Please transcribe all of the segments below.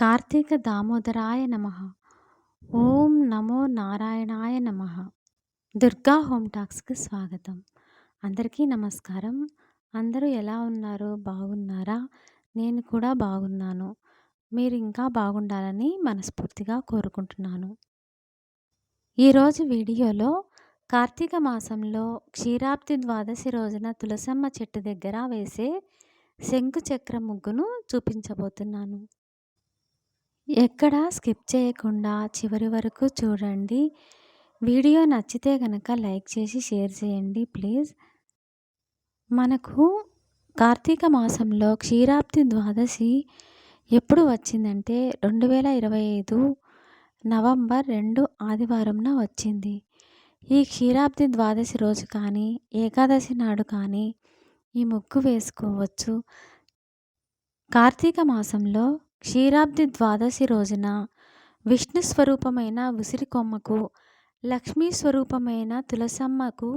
కార్తీక దామోదరాయ నమ. ఓం నమో నారాయణాయ నమ. దుర్గా హోమ్ టాక్స్కి స్వాగతం. అందరికీ నమస్కారం. అందరూ ఎలా ఉన్నారు? బాగున్నారా? నేను కూడా బాగున్నాను. మీరు ఇంకా బాగుండాలని మనస్ఫూర్తిగా కోరుకుంటున్నాను. ఈరోజు వీడియోలో కార్తీక మాసంలో క్షీరాబ్ది ద్వాదశి రోజున తులసమ్మ చెట్టు దగ్గర వేసే శంకు చక్ర ముగ్గును చూపించబోతున్నాను. ఎక్కడ స్కిప్ చేయకుండా చివరి వరకు చూడండి. వీడియో నచ్చితే కనుక లైక్ చేసి షేర్ చేయండి ప్లీజ్. మనకు కార్తీక మాసంలో క్షీరాబ్ది ద్వాదశి ఎప్పుడు వచ్చిందంటే రెండు వేల ఇరవై ఐదు నవంబర్ రెండు ఆదివారంన వచ్చింది. ఈ క్షీరాబ్ది ద్వాదశి రోజు కానీ ఏకాదశి నాడు కానీ ఈ ముగ్గు వేసుకోవచ్చు. కార్తీక మాసంలో క్షీరాబ్ది ద్వాదశి రోజున విష్ణు స్వరూపమైన ఉసిరి కొమ్మకు లక్ష్మీ స్వరూపమైన తులసమ్మకు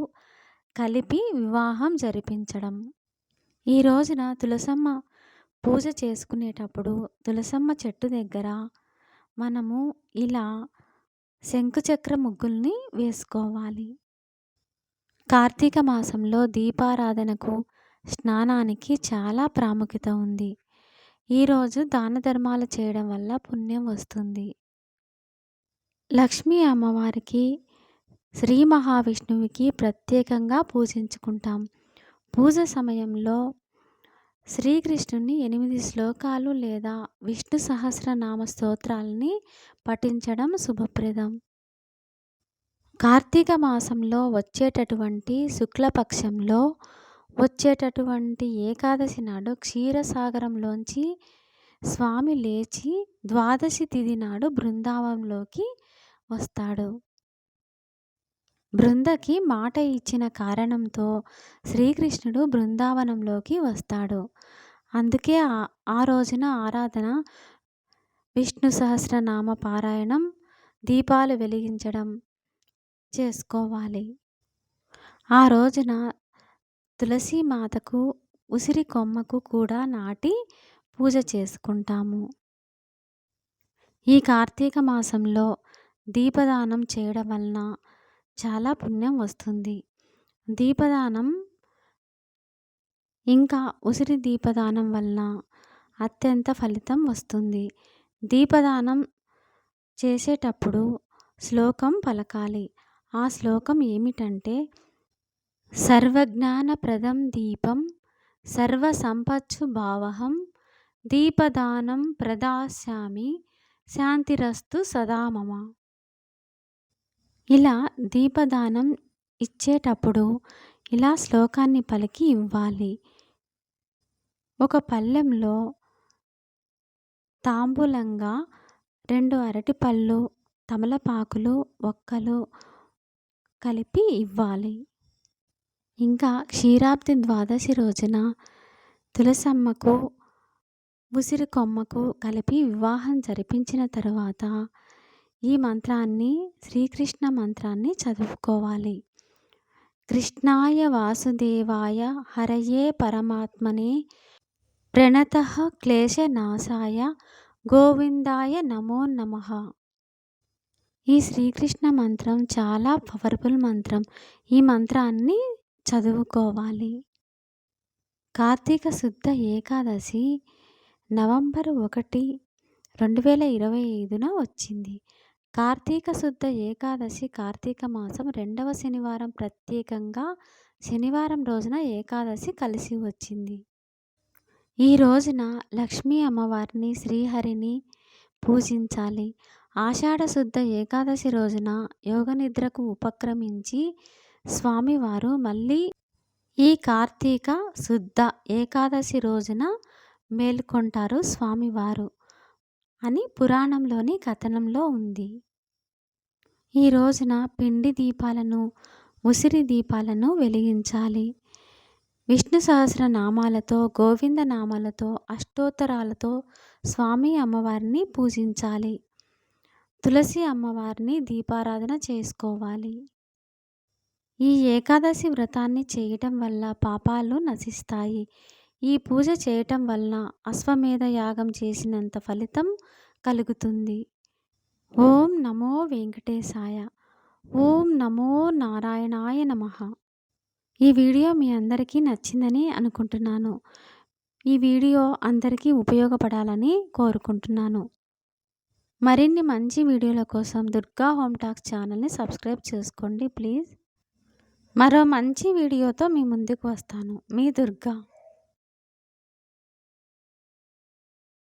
కలిపి వివాహం జరిపించడం. ఈ రోజున తులసమ్మ పూజ చేసుకునేటప్పుడు తులసమ్మ చెట్టు దగ్గర మనము ఇలా శంకుచక్ర ముగ్గుల్ని వేసుకోవాలి. కార్తీక మాసంలో దీపారాధనకు స్నానానికి చాలా ప్రాముఖ్యత ఉంది. ఈరోజు దాన ధర్మాలు చేయడం వల్ల పుణ్యం వస్తుంది. లక్ష్మీ అమ్మవారికి శ్రీ మహావిష్ణువుకి ప్రత్యేకంగా పూజించుకుంటాం. పూజ సమయంలో శ్రీకృష్ణుని ఎనిమిది శ్లోకాలు లేదా విష్ణు సహస్రనామ స్తోత్రాలని పఠించడం శుభప్రదం. కార్తీక మాసంలో వచ్చేటటువంటి శుక్లపక్షంలో వచ్చేటటువంటి ఏకాదశి నాడు క్షీరసాగరంలోంచి స్వామి లేచి ద్వాదశి తిథి నాడు బృందావనంలోకి వస్తాడు. బృందకి మాట ఇచ్చిన కారణంతో శ్రీకృష్ణుడు బృందావనంలోకి వస్తాడు. అందుకే ఆ రోజున ఆరాధన విష్ణు సహస్రనామ పారాయణం దీపాలు వెలిగించడం చేసుకోవాలి. ఆ రోజున తులసి మాతకు ఉసిరి కొమ్మకు కూడా నాటి పూజ చేసుకుంటాము. ఈ కార్తీక మాసంలో దీపదానం చేయడం వలన చాలా పుణ్యం వస్తుంది. దీపదానం ఇంకా ఉసిరి దీపదానం వలన అత్యంత ఫలితం వస్తుంది. దీపదానం చేసేటప్పుడు శ్లోకం పలకాలి. ఆ శ్లోకం ఏమిటంటే సర్వజ్ఞానప్రదం దీపం సర్వసంపత్సు భావహం దీపదానం ప్రదాస్యామి శాంతిరస్తు సదామమ ఇలా దీపదానం ఇచ్చేటప్పుడు ఇలా శ్లోకాన్ని పలికి ఇవ్వాలి. ఒక పళ్ళెంలో తాంబూలంగా రెండు అరటిపళ్ళు తమలపాకులు ఒక్కలు కలిపి ఇవ్వాలి. ఇంకా క్షీరాబ్ది ద్వాదశి రోజున తులసమ్మకు ఉసిరి కొమ్మకు కలిపి వివాహం జరిపించిన తరువాత ఈ మంత్రాన్ని శ్రీకృష్ణ మంత్రాన్ని చదువుకోవాలి. కృష్ణాయ వాసుదేవాయ హరయే పరమాత్మనే ప్రణత క్లేశనాశాయ గోవిందాయ నమో నమ. ఈ శ్రీకృష్ణ మంత్రం చాలా పవర్ఫుల్ మంత్రం. ఈ మంత్రాన్ని చదువుకోవాలి. కార్తీక శుద్ధ ఏకాదశి నవంబర్ ఒకటి రెండు వేల ఇరవై ఐదున వచ్చింది. కార్తీక శుద్ధ ఏకాదశి కార్తీక మాసం రెండవ శనివారం ప్రత్యేకంగా శనివారం రోజున ఏకాదశి కలిసి వచ్చింది. ఈ రోజున లక్ష్మీ అమ్మవారిని శ్రీహరిని పూజించాలి. ఆషాఢ శుద్ధ ఏకాదశి రోజున యోగనిద్రకు ఉపక్రమించి స్వామివారు మళ్ళీ ఈ కార్తీక శుద్ధ ఏకాదశి రోజున మేల్కొంటారు స్వామివారు అని పురాణంలోని కథనంలో ఉంది. ఈ రోజున పిండి దీపాలను ఉసిరి దీపాలను వెలిగించాలి. విష్ణు సహస్ర నామాలతో గోవింద నామాలతో అష్టోత్తరాలతో స్వామి అమ్మవారిని పూజించాలి. తులసి అమ్మవారిని దీపారాధన చేసుకోవాలి. ఈ ఏకాదశి వ్రతాన్ని చేయటం వల్ల పాపాలు నశిస్తాయి. ఈ పూజ చేయటం వలన అశ్వమేధ యాగం చేసినంత ఫలితం కలుగుతుంది. ఓం నమో వెంకటేశాయ. ఓం నమో నారాయణాయ నమః. ఈ వీడియో మీ అందరికీ నచ్చిందని అనుకుంటున్నాను. ఈ వీడియో అందరికీ ఉపయోగపడాలని కోరుకుంటున్నాను. మరిన్ని మంచి వీడియోల కోసం దుర్గా హోమ్ టాక్స్ ఛానల్ని సబ్స్క్రైబ్ చేసుకోండి ప్లీజ్. మరో మంచి వీడియోతో మీ ముందుకు వస్తాను. మీ దుర్గా.